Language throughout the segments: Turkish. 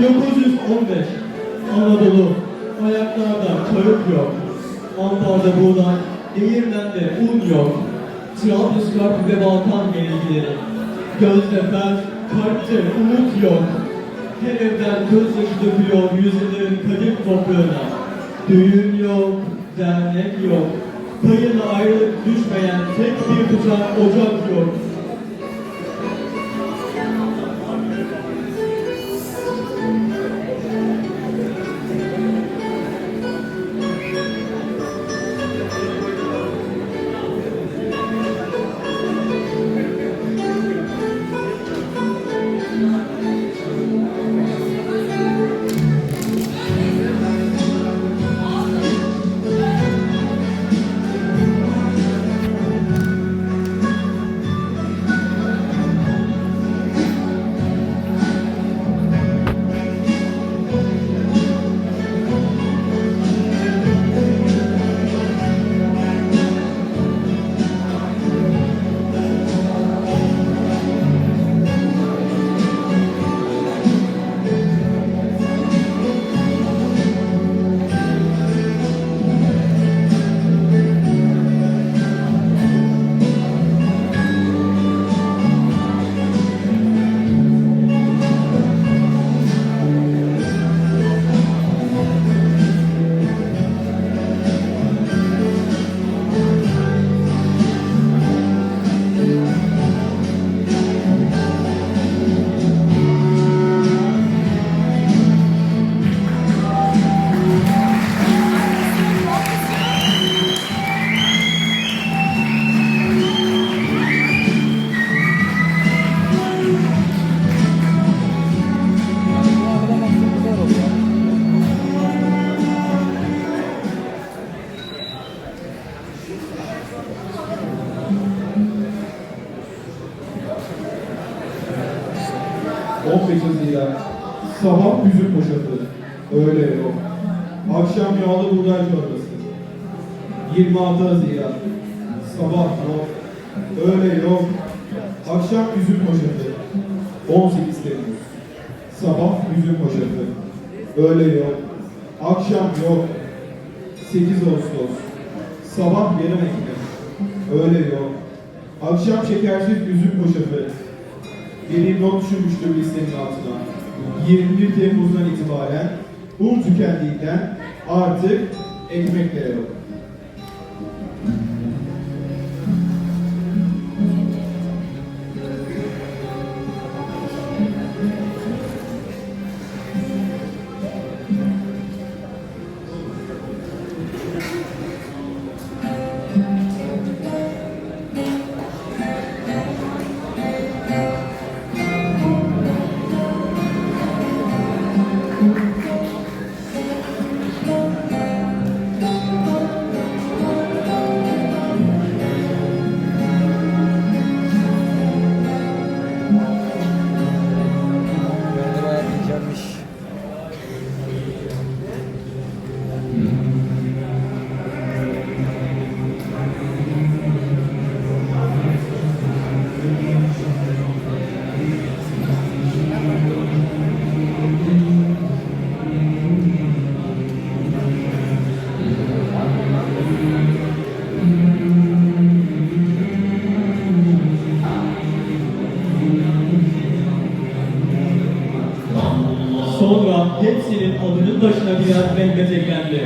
1915 Anadolu ayaklarda kağıt yok. Ambarda buğday, değirmende un yok. Trablusgarp ve Balkan yenilgileri. Gözde fel, kalpte umut yok. Her evden gözyaşı dökülüyor yüzyılların kadim toprağına. Düğün yok, dernek yok. Payına ayrılık düşmeyen tek bir tutak ocak yok. Haziran Sabah üzüm poşatı Öyle yok Akşam yağlı buğday çorbası. 26 Haziran Sabah yok Öyle yok Akşam üzüm poşatı 18 Temmuz Sabah üzüm poşatı Öyle yok Akşam yok 8 Ağustos Sabah yarım ekmek. Öyle yok Akşam şekersiz üzüm poşatı bir not düşürmüştür listenin altına. 21 Temmuz'dan itibaren un tükendiğinden artık ekmek de mhm hepsinin adının başına birer Mehmet eklendi.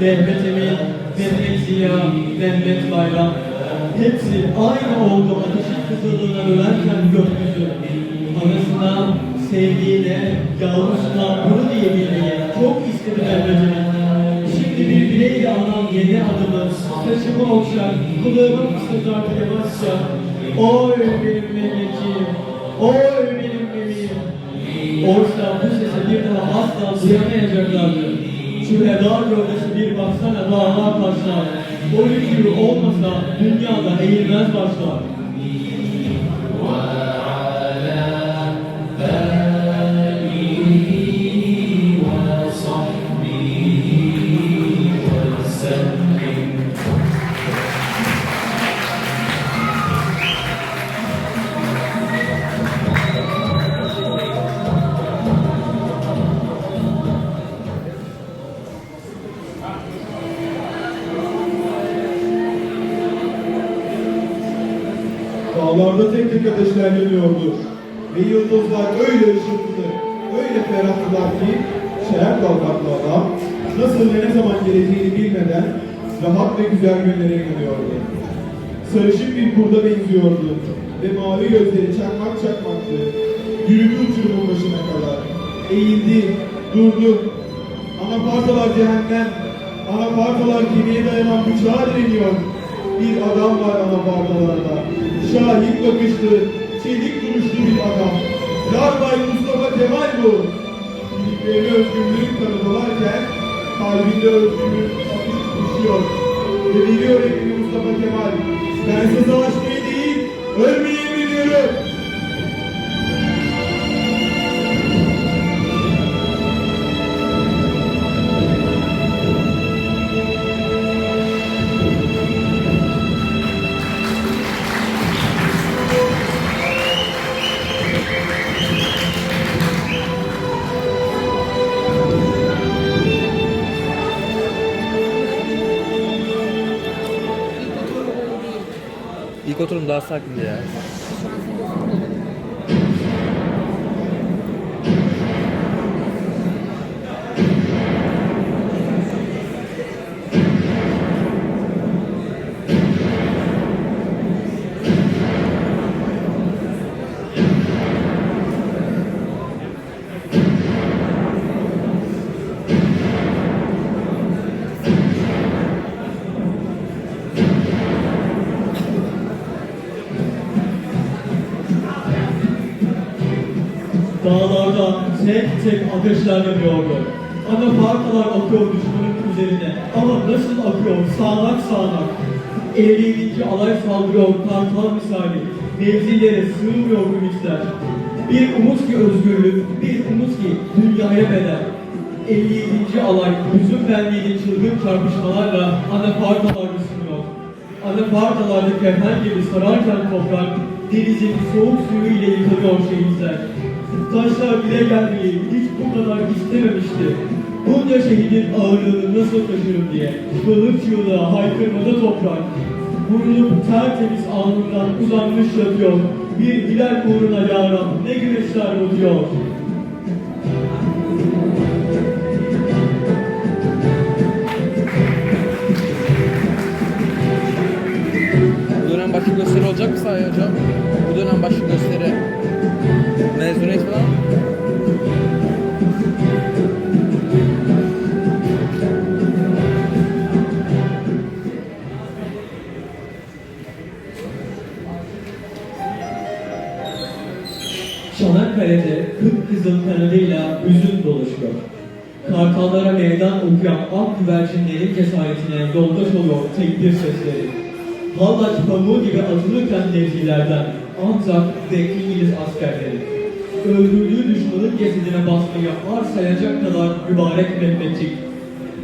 Mehmet Emin, Mehmet Ziya, Mehmet Bayram. Hepsinin aynı oldu ateşin kızıldığına dönerken gökyüzü. Anasına, sevdiğine, yavrusuna bunu diyebilmeyi çok istedi Emin. Şimdi bir bileyle anan yeni adımı, saçımı okşar, kulağımı fısıldar yavaşça. Oy benim Mehmetciğim, oy benim bebeğim. Oysa duyamayacaklardı. Şu heda gövdesi bir baksana dağlar taşlar. O yükü olmasa dünyada eğilmez başlar. Yanıyordu. Ve yıldızlar öyle ışıltılı, öyle ferahtılar ki şehir adam nasıl ve ne zaman geleceğini bilmeden rahat ve güzel günlere gidiyordu. Sarışın bir kurda benziyordu ve mavi gözleri çakmak çakmaktı. Yürüdü uçurumun başına kadar. Eğildi, durdu. Anapartalar cehennem, anapartalar gemiye dayanan bıçağa direniyor. Bir adam var anapartalarda. Şahin bakışlı, çelik duruşlu bir adam. Yarbay Mustafa Kemal bu. Birliklerini özgürlüğün kanıtlarken kalbinde özgürlük ateş düşüyor. Ve biliyor Mustafa Kemal. Bense savaşmayı değil, ölmeyi İlk oturum daha sakindi ya. Tek tek ateşler yanıyordu. Anafartalar akıyor düşmanın üzerine. Ama nasıl akıyor? Sağanak sağanak. 57. alay saldırıyor kartal misali. Mevzilere sığmıyor ümitler. Bir umut ki özgürlük, bir umut ki dünyaya bedel. 57. alay hüzün benliğinin çılgın çarpışmalarla anafartalar ısınıyor. Anafartalarda kefen gibi sararken toprak, denizin soğuk suyu ile yıkanıyor şehitler. Taşlar bile gelmeyi hiç bu kadar istememişti. Bunca şehidin ağırlığını nasıl taşırım diye. Kılıç yığılığa haykırmada toprak. Vurulup tertemiz alnından uzanmış yatıyor. Bir hilal uğruna yaran ne güneşler oluyor. Sahaya hocam? Bu dönem başka gösteri. Mezuniyet falan? Çanakkale'de kıpkızıl kanadıyla hüzün dolaşıyor. Kartallara meydan okuyan ak güvercinlerin cesaretine yoldaş oluyor tekbir sesleri. Hallaç pamuğu gibi atılırken nevzilerden Anzak ve İngiliz askerleri. Öldürdüğü düşmanın cesedine basmayı varsayacak kadar mübarek Mehmetçik.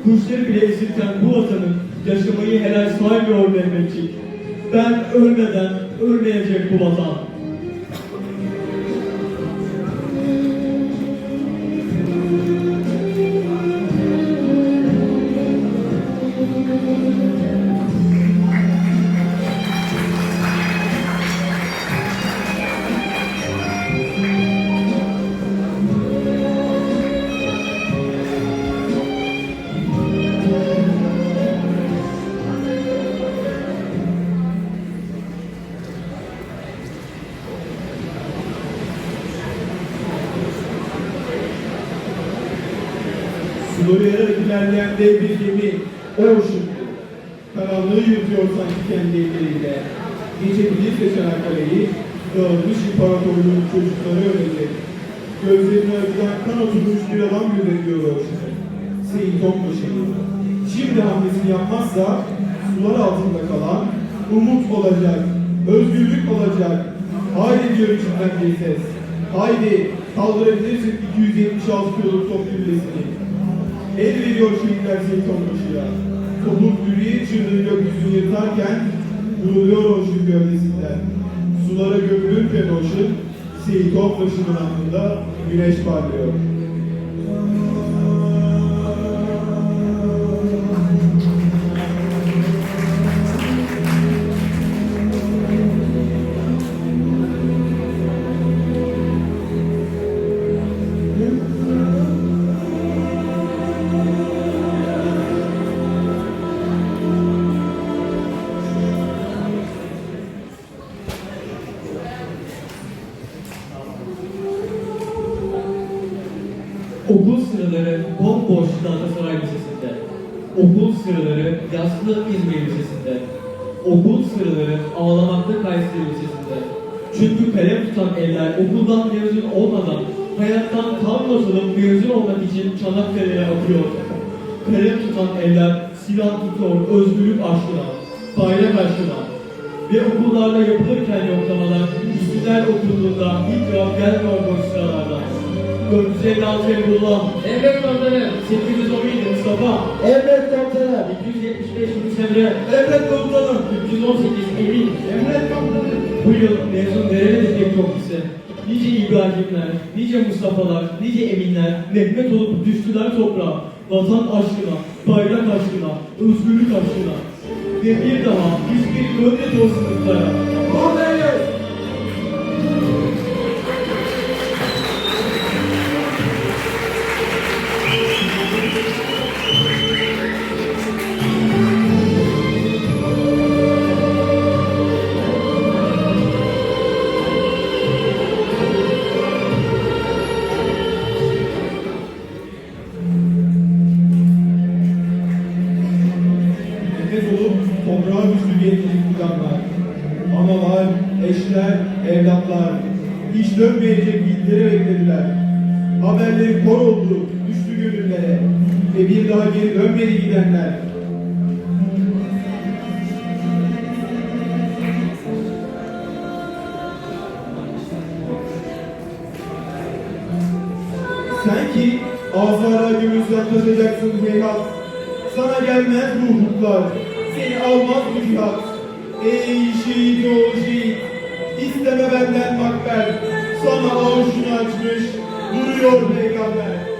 Kuşları bile esirken bu vatanın yaşamayı helal saymıyor Mehmetçik. Ben ölmeden ölmeyecek bu vatan. İlerleyen dev bir gemi Ocean'dı. Karanlığı yürütüyor sanki kendi elleriyle. Geçebilirse Çanakkale'yi dağılmış imparatorluğun çocukları ölecek. Gözlerine acıdan kan oturmuş bir adam gözetiyor Ocean'ı. Seyit Onbaşı'nı. Şimdi hamlesini yapmazsa sular altında kalan umut olacak, özgürlük olacak. Haydi diyor içinden bir ses. Haydi kaldırabilirsin 276 kiloluk top güllesini. El veriyor şehitler Seyit Onbaşı'ya. Topuk yürüye çığlığı gökyüzünü yırtarken vuruluyor Oşun gövdesinden. Sulara gömülürken Oşun, Seyit Onbaşı'nın alnında güneş parlıyor. Okul sıraları bomboş Galatasaray Lisesi'nde. Okul sıraları yaslı İzmir Lisesi'nde. Okul sıraları ağlamakta Kayseri Lisesi'nde. Çünkü kalem tutan eller okuldan mezun olmadan hayattan tam alıp mezun olmak için Çanakkale'ye akıyor. Kalem tutan eller silah tutuyor özgürlük aşkına, bayrak aşkına. Ve okullarda yapılırken yoklamalar, üstüler okulunda hiç cevap gelmiyor boş sıralardan. 456 Emrullah, Emret komutanım. 817 Mustafa, Emret komutanım. 275 Yunus Emre, Emret komutanım. 318 Emin, Emret komutanım. Bu yıl mezun çok lise. Nice İbrahimler, nice Mustafa'lar, nice Eminler Mehmet olup düştüler toprağa. Vatan aşkına, bayrak aşkına, özgürlük aşkına. Ve bir daha hiçbir gönlet o toprağa düştü gençlik kucaklar. Analar, eşler, evlatlar hiç dönmeyecek yiğitleri beklediler. Haberleri kor oldu, düştü gönüllere ve bir daha geri dönmedi gidenler. Sen ki azara gümüş yaklaşacaksın heyhat. Sana gelmez bu hukuklar, seni almaz bu cihat. Ey şehit oğlu şehit, isteme benden makber. Sana avuçunu açmış, duruyor peygamber.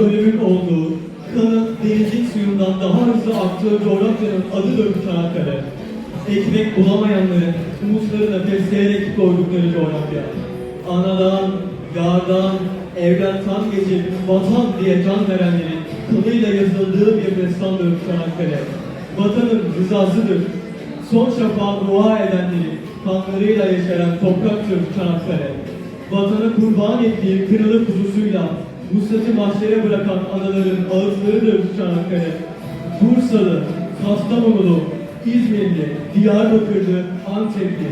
Ölümün olduğu, kanın denizin suyundan daha hızlı aktığı coğrafyanın adıdır Çanakkale. Ekmek bulamayanların umutlarını besleyerek koydukları coğrafya. Anadan, yardan, evlattan geçip vatan diye can verenlerin kanıyla yazıldığı bir destandır Çanakkale. Vatanın rızasıdır. Son şafağı dua edenlerin kanlarıyla yeşeren topraktır Çanakkale. Vatanı kurban ettiği kırılık kuzusuyla Vuslat'ı mahşere bırakan anaların ağızlarıdır Çanakkale. Bursalı, Kastamonulu, İzmirli, Diyarbakırlı, Antepli,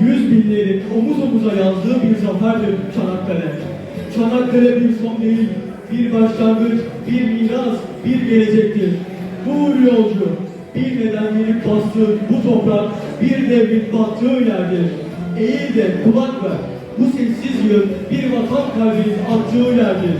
yüz binlerin omuz omuza yazdığı bir zaferdir Çanakkale. Çanakkale bir son değil, bir başlangıç, bir miras, bir gelecektir. Uğur yolcu, bilmeden gelip bastığı bu toprak bir devrin battığı yerdir. Eğil de kulak ver. Bu sessiz yıl bir vatan kalbinin attığı yerdir.